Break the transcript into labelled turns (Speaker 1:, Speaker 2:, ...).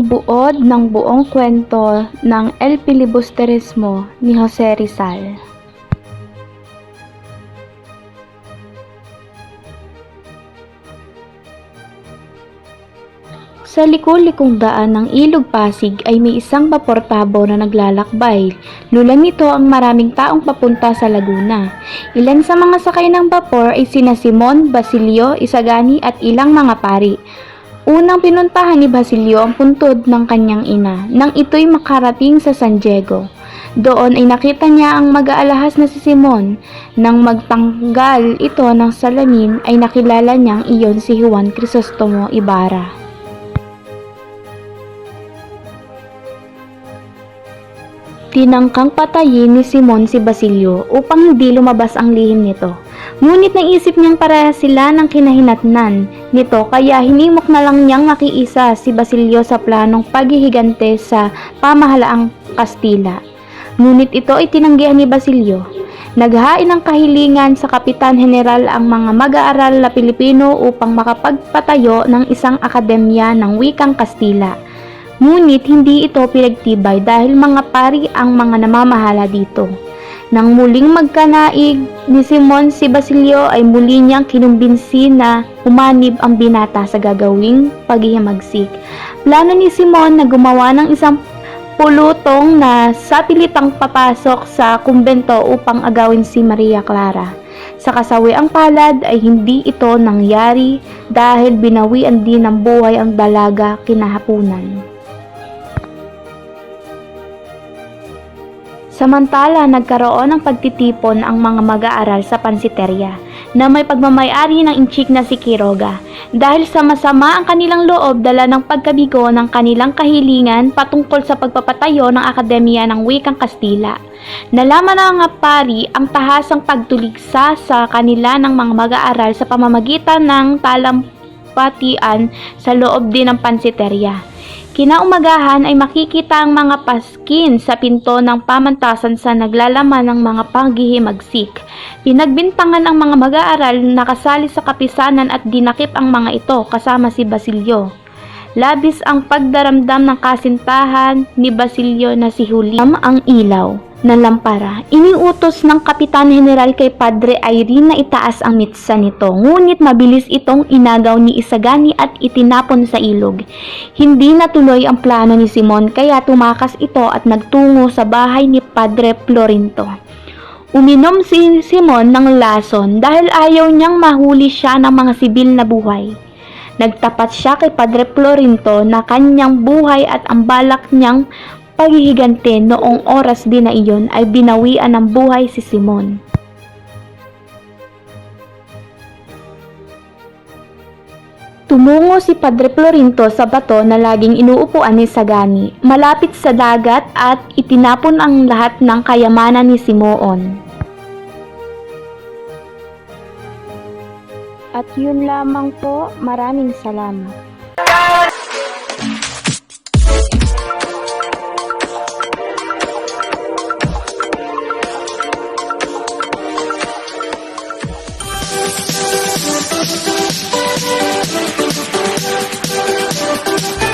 Speaker 1: Ang buod ng buong kwento ng El Filibusterismo ni Jose Rizal. Sa liku-likong daan ng Ilog Pasig ay may isang vapor tabo na naglalakbay. Lulan nito ang maraming taong papunta sa Laguna. Ilan sa mga sakay ng vapor ay sina Simon, Basilio, Isagani at ilang mga pari. Unang pinuntahan ni Basilio ang puntod ng kanyang ina nang ito'y makarating sa San Diego. Doon ay nakita niya ang mag-aalahas na si Simon. Nang magtanggal ito ng salamin ay nakilala niyang iyon si Juan Crisostomo Ibarra. Tinangkang patayin ni Simon si Basilio upang hindi lumabas ang lihim nito. Ngunit naisip niyang para sila ng kinahinatnan nito kaya hinimok na lang niyang makiisa si Basilio sa planong paghihigante sa pamahalaang Kastila. Ngunit ito ay tinanggihan ni Basilio. Naghain ng kahilingan sa Kapitan General ang mga mag-aaral na Pilipino upang makapagpatayo ng isang akademya ng wikang Kastila. Ngunit hindi ito pinagtibay dahil mga pari ang mga namamahala dito. Nang muling magkanaig ni Simon si Basilio ay muli niyang kinumbinsi na umanib ang binata sa gagawing paghihimagsik. Plano ni Simon na gumawa ng isang pulutong na sapilitang papasok sa kumbento upang agawin si Maria Clara. Sa kasawi ang palad ay hindi ito nangyari dahil binawian din ng buhay ang dalaga kinahapunan. Samantala, nagkaroon ng pagtitipon ang mga mag-aaral sa pansiterya na may pagmamayari ng inchik na si Quiroga. Dahil sa masama ang kanilang loob dala ng pagkabigo ng kanilang kahilingan patungkol sa pagpapatayo ng Akademya ng Wikang Kastila. Nalaman na nga pari ang tahasang pagtuligsa sa kanila ng mga mag-aaral sa pamamagitan ng talampatian sa loob din ng pansiterya. Kinaumagahan ay makikita ang mga paskin sa pinto ng pamantasan sa naglalaman ng mga panghihimagsik. Pinagbintangan ang mga mag-aaral na kasali sa kapisanan at dinakip ang mga ito kasama si Basilio. Labis ang pagdaramdam ng kasintahan ni Basilio na si Juliam ang ilaw na lampara. Iniutos ng Kapitan General kay Padre Irene na itaas ang mitsa nito. Ngunit mabilis itong inagaw ni Isagani at itinapon sa ilog. Hindi natuloy ang plano ni Simon kaya tumakas ito at nagtungo sa bahay ni Padre Florinto. Uminom si Simon ng lason dahil ayaw niyang mahuli siya ng mga sibil na buhay. Nagtapat siya kay Padre Florinto na kanyang buhay at ang balak niyang paghihigante noong oras din na iyon ay binawian ng buhay si Simon. Tumungo si Padre Florinto sa bato na laging inuupuan ni Sagani, malapit sa dagat at itinapon ang lahat ng kayamanan ni Simoon. At yun lamang po, maraming salamat. Thank